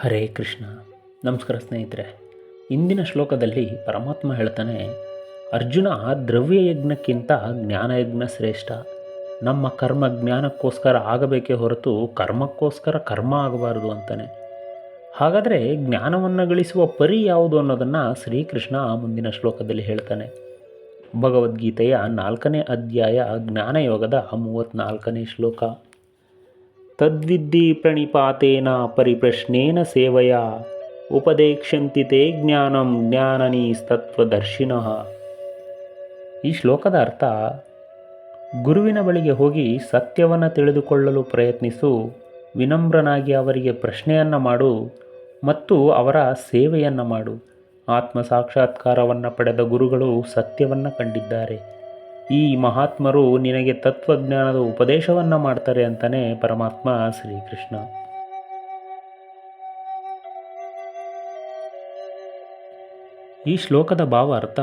ಹರೇ ಕೃಷ್ಣ. ನಮಸ್ಕಾರ ಸ್ನೇಹಿತರೆ. ಇಂದಿನ ಶ್ಲೋಕದಲ್ಲಿ ಪರಮಾತ್ಮ ಹೇಳ್ತಾನೆ, ಅರ್ಜುನ ದ್ರವ್ಯ ಯಜ್ಞಕ್ಕಿಂತ ಜ್ಞಾನಯಜ್ಞ ಶ್ರೇಷ್ಠ. ನಮ್ಮ ಕರ್ಮ ಜ್ಞಾನಕ್ಕೋಸ್ಕರ ಆಗಬೇಕೇ ಹೊರತು ಕರ್ಮಕ್ಕೋಸ್ಕರ ಕರ್ಮ ಆಗಬಾರದು ಅಂತಾನೆ. ಹಾಗಾದರೆ ಜ್ಞಾನವನ್ನು ಗಳಿಸುವ ಪರಿ ಯಾವುದು ಅನ್ನೋದನ್ನು ಶ್ರೀಕೃಷ್ಣ ಮುಂದಿನ ಶ್ಲೋಕದಲ್ಲಿ ಹೇಳ್ತಾನೆ. ಭಗವದ್ಗೀತೆಯ ನಾಲ್ಕನೇ ಅಧ್ಯಾಯ ಜ್ಞಾನಯೋಗದ ಮೂವತ್ತ್ನಾಲ್ಕನೇ ಶ್ಲೋಕ. ತದ್ವಿದ್ಧಿ ಪ್ರಣಿಪಾತೇನ ಪರಿಪ್ರಶ್ನೇನ ಸೇವೆಯ, ಉಪದೇಕ್ಷಂತಿ ತೇ ಜ್ಞಾನಂ ಜ್ಞಾನನೀಸ್ತತ್ವದರ್ಶಿನಃ. ಈ ಶ್ಲೋಕದ ಅರ್ಥ, ಗುರುವಿನ ಬಳಿಗೆ ಹೋಗಿ ಸತ್ಯವನ್ನು ತಿಳಿದುಕೊಳ್ಳಲು ಪ್ರಯತ್ನಿಸು, ವಿನಮ್ರನಾಗಿ ಅವರಿಗೆ ಪ್ರಶ್ನೆಯನ್ನು ಮಾಡು ಮತ್ತು ಅವರ ಸೇವೆಯನ್ನು ಮಾಡು. ಆತ್ಮ ಸಾಕ್ಷಾತ್ಕಾರವನ್ನು ಪಡೆದ ಗುರುಗಳು ಸತ್ಯವನ್ನು ಕಂಡಿದ್ದಾರೆ. ಈ ಮಹಾತ್ಮರು ನಿನಗೆ ತತ್ವಜ್ಞಾನದ ಉಪದೇಶವನ್ನು ಮಾಡ್ತಾರೆ ಅಂತಾನೆ ಪರಮಾತ್ಮ ಶ್ರೀಕೃಷ್ಣ. ಈ ಶ್ಲೋಕದ ಭಾವ ಅರ್ಥ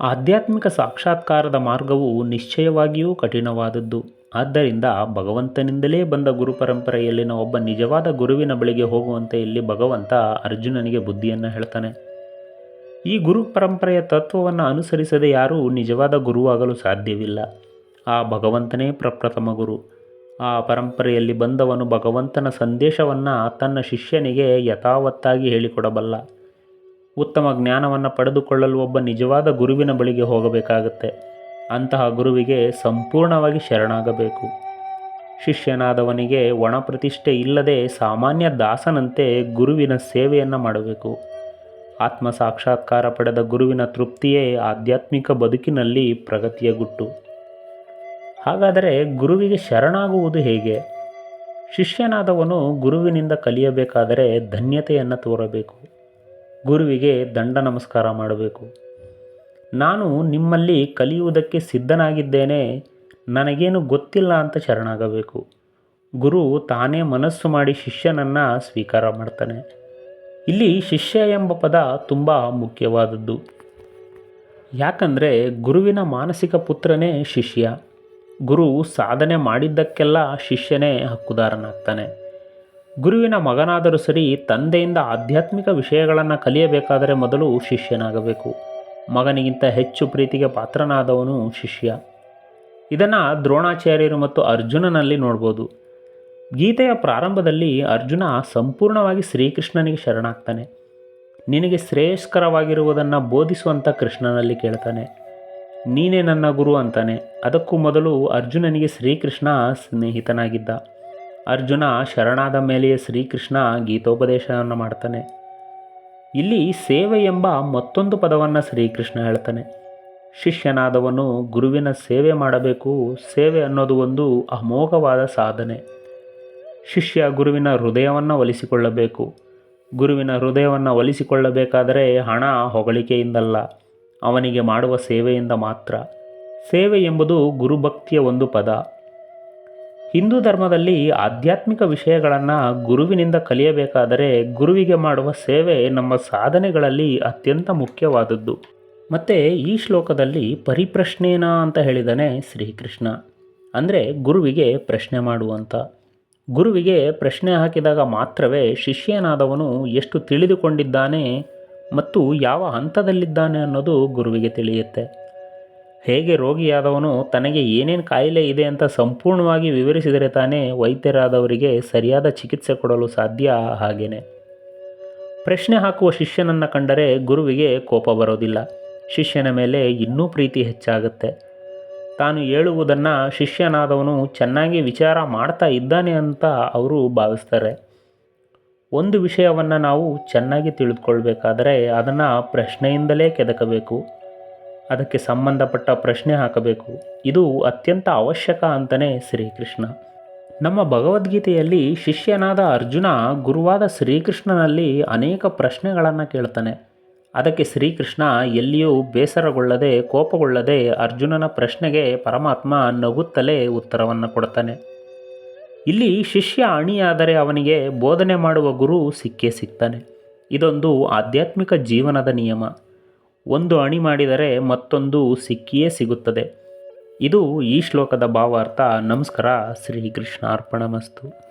ಆಧ್ಯಾತ್ಮಿಕ ಸಾಕ್ಷಾತ್ಕಾರದ ಮಾರ್ಗವು ನಿಶ್ಚಯವಾಗಿಯೂ ಕಠಿಣವಾದದ್ದು. ಆದ್ದರಿಂದ ಭಗವಂತನಿಂದಲೇ ಬಂದ ಗುರು ಪರಂಪರೆಯಲ್ಲಿನ ಒಬ್ಬ ನಿಜವಾದ ಗುರುವಿನ ಬಳಿಗೆ ಹೋಗುವಂತೆ ಇಲ್ಲಿ ಭಗವಂತ ಅರ್ಜುನನಿಗೆ ಬುದ್ಧಿಯನ್ನು ಹೇಳ್ತಾನೆ. ಈ ಗುರು ಪರಂಪರೆಯ ತತ್ವವನ್ನು ಅನುಸರಿಸದೆ ಯಾರೂ ನಿಜವಾದ ಗುರುವಾಗಲು ಸಾಧ್ಯವಿಲ್ಲ. ಆ ಭಗವಂತನೇ ಪ್ರಪ್ರಥಮ ಗುರು. ಆ ಪರಂಪರೆಯಲ್ಲಿ ಬಂದವನು ಭಗವಂತನ ಸಂದೇಶವನ್ನು ತನ್ನ ಶಿಷ್ಯನಿಗೆ ಯಥಾವತ್ತಾಗಿ ಹೇಳಿಕೊಡಬಲ್ಲ. ಉತ್ತಮ ಜ್ಞಾನವನ್ನು ಪಡೆದುಕೊಳ್ಳಲು ಒಬ್ಬ ನಿಜವಾದ ಗುರುವಿನ ಬಳಿಗೆ ಹೋಗಬೇಕಾಗುತ್ತೆ. ಅಂತಹ ಗುರುವಿಗೆ ಸಂಪೂರ್ಣವಾಗಿ ಶರಣಾಗಬೇಕು. ಶಿಷ್ಯನಾದವನಿಗೆ ಒಣ ಪ್ರತಿಷ್ಠೆ ಇಲ್ಲದೆ ಸಾಮಾನ್ಯ ದಾಸನಂತೆ ಗುರುವಿನ ಸೇವೆಯನ್ನು ಮಾಡಬೇಕು. ಆತ್ಮ ಸಾಕ್ಷಾತ್ಕಾರ ಪಡೆದ ಗುರುವಿನ ತೃಪ್ತಿಯೇ ಆಧ್ಯಾತ್ಮಿಕ ಬದುಕಿನಲ್ಲಿ ಪ್ರಗತಿಯ ಗುಟ್ಟು. ಹಾಗಾದರೆ ಗುರುವಿಗೆ ಶರಣಾಗುವುದು ಹೇಗೆ? ಶಿಷ್ಯನಾದವನು ಗುರುವಿನಿಂದ ಕಲಿಯಬೇಕಾದರೆ ಧನ್ಯತೆಯನ್ನು ತೋರಬೇಕು. ಗುರುವಿಗೆ ದಂಡ ನಮಸ್ಕಾರ ಮಾಡಬೇಕು. ನಾನು ನಿಮ್ಮಲ್ಲಿ ಕಲಿಯುವುದಕ್ಕೆ ಸಿದ್ಧನಾಗಿದ್ದೇನೆ, ನನಗೇನು ಗೊತ್ತಿಲ್ಲ ಅಂತ ಶರಣಾಗಬೇಕು. ಗುರು ತಾನೇ ಮನಸ್ಸು ಮಾಡಿ ಶಿಷ್ಯನನ್ನು ಸ್ವೀಕಾರ ಮಾಡ್ತಾನೆ. ಇಲ್ಲಿ ಶಿಷ್ಯ ಎಂಬ ಪದ ತುಂಬ ಮುಖ್ಯವಾದದ್ದು. ಯಾಕಂದರೆ ಗುರುವಿನ ಮಾನಸಿಕ ಪುತ್ರನೇ ಶಿಷ್ಯ. ಗುರು ಸಾಧನೆ ಮಾಡಿದ್ದಕ್ಕೆಲ್ಲ ಶಿಷ್ಯನೇ ಹಕ್ಕುದಾರನಾಗ್ತಾನೆ. ಗುರುವಿನ ಮಗನಾದರೂ ಸರಿ ತಂದೆಯಿಂದ ಆಧ್ಯಾತ್ಮಿಕ ವಿಷಯಗಳನ್ನು ಕಲಿಯಬೇಕಾದರೆ ಮೊದಲು ಶಿಷ್ಯನಾಗಬೇಕು. ಮಗನಿಗಿಂತ ಹೆಚ್ಚು ಪ್ರೀತಿಗೆ ಪಾತ್ರನಾದವನು ಶಿಷ್ಯ. ಇದನ್ನು ದ್ರೋಣಾಚಾರ್ಯರು ಮತ್ತು ಅರ್ಜುನನಲ್ಲಿ ನೋಡ್ಬೋದು. ಗೀತೆಯ ಪ್ರಾರಂಭದಲ್ಲಿ ಅರ್ಜುನ ಸಂಪೂರ್ಣವಾಗಿ ಶ್ರೀಕೃಷ್ಣನಿಗೆ ಶರಣಾಗ್ತಾನೆ. ನಿನಗೆ ಶ್ರೇಯಸ್ಕರವಾಗಿರುವುದನ್ನು ಬೋಧಿಸುವಂಥ ಕೃಷ್ಣನಲ್ಲಿ ಕೇಳ್ತಾನೆ. ನೀನೇ ನನ್ನ ಗುರು ಅಂತಾನೆ. ಅದಕ್ಕೂ ಮೊದಲು ಅರ್ಜುನನಿಗೆ ಶ್ರೀಕೃಷ್ಣ ಸ್ನೇಹಿತನಾಗಿದ್ದ. ಅರ್ಜುನ ಶರಣಾದ ಮೇಲೆಯೇ ಶ್ರೀಕೃಷ್ಣ ಗೀತೋಪದೇಶವನ್ನು ಮಾಡ್ತಾನೆ. ಇಲ್ಲಿ ಸೇವೆ ಎಂಬ ಮತ್ತೊಂದು ಪದವನ್ನು ಶ್ರೀಕೃಷ್ಣ ಹೇಳ್ತಾನೆ. ಶಿಷ್ಯನಾದವನು ಗುರುವಿನ ಸೇವೆ ಮಾಡಬೇಕು. ಸೇವೆ ಅನ್ನೋದು ಒಂದು ಅಮೋಘವಾದ ಸಾಧನೆ. ಶಿಷ್ಯ ಗುರುವಿನ ಹೃದಯವನ್ನು ಒಲಿಸಿಕೊಳ್ಳಬೇಕು. ಗುರುವಿನ ಹೃದಯವನ್ನು ಒಲಿಸಿಕೊಳ್ಳಬೇಕಾದರೆ ಹಣ ಹೊಗಳಿಕೆಯಿಂದಲ್ಲ, ಅವನಿಗೆ ಮಾಡುವ ಸೇವೆಯಿಂದ ಮಾತ್ರ. ಸೇವೆ ಎಂಬುದು ಗುರುಭಕ್ತಿಯ ಒಂದು ಪದ. ಹಿಂದೂ ಧರ್ಮದಲ್ಲಿ ಆಧ್ಯಾತ್ಮಿಕ ವಿಷಯಗಳನ್ನು ಗುರುವಿನಿಂದ ಕಲಿಯಬೇಕಾದರೆ ಗುರುವಿಗೆ ಮಾಡುವ ಸೇವೆ ನಮ್ಮ ಸಾಧನೆಗಳಲ್ಲಿ ಅತ್ಯಂತ ಮುಖ್ಯವಾದದ್ದು. ಮತ್ತು ಈ ಶ್ಲೋಕದಲ್ಲಿ ಪರಿಪ್ರಶ್ನೇನ ಅಂತ ಹೇಳಿದಾನೆ ಶ್ರೀಕೃಷ್ಣ. ಅಂದರೆ ಗುರುವಿಗೆ ಪ್ರಶ್ನೆ ಮಾಡುವಂಥ ಗುರುವಿಗೆ ಪ್ರಶ್ನೆ ಹಾಕಿದಾಗ ಮಾತ್ರವೇ ಶಿಷ್ಯನಾದವನು ಎಷ್ಟು ತಿಳಿದುಕೊಂಡಿದ್ದಾನೆ ಮತ್ತು ಯಾವ ಹಂತದಲ್ಲಿದ್ದಾನೆ ಅನ್ನೋದು ಗುರುವಿಗೆ ತಿಳಿಯುತ್ತೆ. ಹೇಗೆ ರೋಗಿಯಾದವನು ತನಗೆ ಏನೇನು ಕಾಯಿಲೆ ಇದೆ ಅಂತ ಸಂಪೂರ್ಣವಾಗಿ ವಿವರಿಸಿದರೆ ತಾನೇ ವೈದ್ಯರಾದವರಿಗೆ ಸರಿಯಾದ ಚಿಕಿತ್ಸೆ ಕೊಡಲು ಸಾಧ್ಯ ಹಾಗೇನೆ. ಪ್ರಶ್ನೆ ಹಾಕುವ ಶಿಷ್ಯನನ್ನು ಕಂಡರೆ ಗುರುವಿಗೆ ಕೋಪ ಬರೋದಿಲ್ಲ. ಶಿಷ್ಯನ ಮೇಲೆ ಇನ್ನೂ ಪ್ರೀತಿ ಹೆಚ್ಚಾಗುತ್ತೆ. ತಾನು ಹೇಳುವುದನ್ನು ಶಿಷ್ಯನಾದವನು ಚೆನ್ನಾಗಿ ವಿಚಾರ ಮಾಡ್ತಾ ಇದ್ದಾನೆ ಅಂತ ಅವರು ಭಾವಿಸ್ತಾರೆ. ಒಂದು ವಿಷಯವನ್ನು ನಾವು ಚೆನ್ನಾಗಿ ತಿಳಿದುಕೊಳ್ಬೇಕಾದರೆ ಅದನ್ನು ಪ್ರಶ್ನೆಯಿಂದಲೇ ಕೆದಕಬೇಕು. ಅದಕ್ಕೆ ಸಂಬಂಧಪಟ್ಟ ಪ್ರಶ್ನೆ ಹಾಕಬೇಕು. ಇದು ಅತ್ಯಂತ ಅವಶ್ಯಕ ಅಂತಲೇ ಶ್ರೀಕೃಷ್ಣ. ನಮ್ಮ ಭಗವದ್ಗೀತೆಯಲ್ಲಿ ಶಿಷ್ಯನಾದ ಅರ್ಜುನ ಗುರುವಾದ ಶ್ರೀಕೃಷ್ಣನಲ್ಲಿ ಅನೇಕ ಪ್ರಶ್ನೆಗಳನ್ನು ಕೇಳ್ತಾನೆ. ಅದಕ್ಕೆ ಶ್ರೀಕೃಷ್ಣ ಎಲ್ಲಿಯೂ ಬೇಸರಗೊಳ್ಳದೆ ಕೋಪಗೊಳ್ಳದೆ ಅರ್ಜುನನ ಪ್ರಶ್ನೆಗೆ ಪರಮಾತ್ಮ ನಗುತ್ತಲೇ ಉತ್ತರವನ್ನು ಕೊಡ್ತಾನೆ ಇಲ್ಲಿ ಶಿಷ್ಯ ಅಣಿಯಾದರೆ ಅವನಿಗೆ ಬೋಧನೆ ಮಾಡುವ ಗುರು ಸಿಕ್ಕೇ ಸಿಗ್ತಾನೆ ಇದೊಂದು ಆಧ್ಯಾತ್ಮಿಕ ಜೀವನದ ನಿಯಮ. ಒಂದು ಅಣಿ ಮಾಡಿದರೆ ಮತ್ತೊಂದು ಸಿಕ್ಕಿಯೇ ಸಿಗುತ್ತದೆ. ಇದು ಈ ಶ್ಲೋಕದ ಭಾವಾರ್ಥ. ನಮಸ್ಕಾರ. ಶ್ರೀಕೃಷ್ಣ ಅರ್ಪಣಮಸ್ತು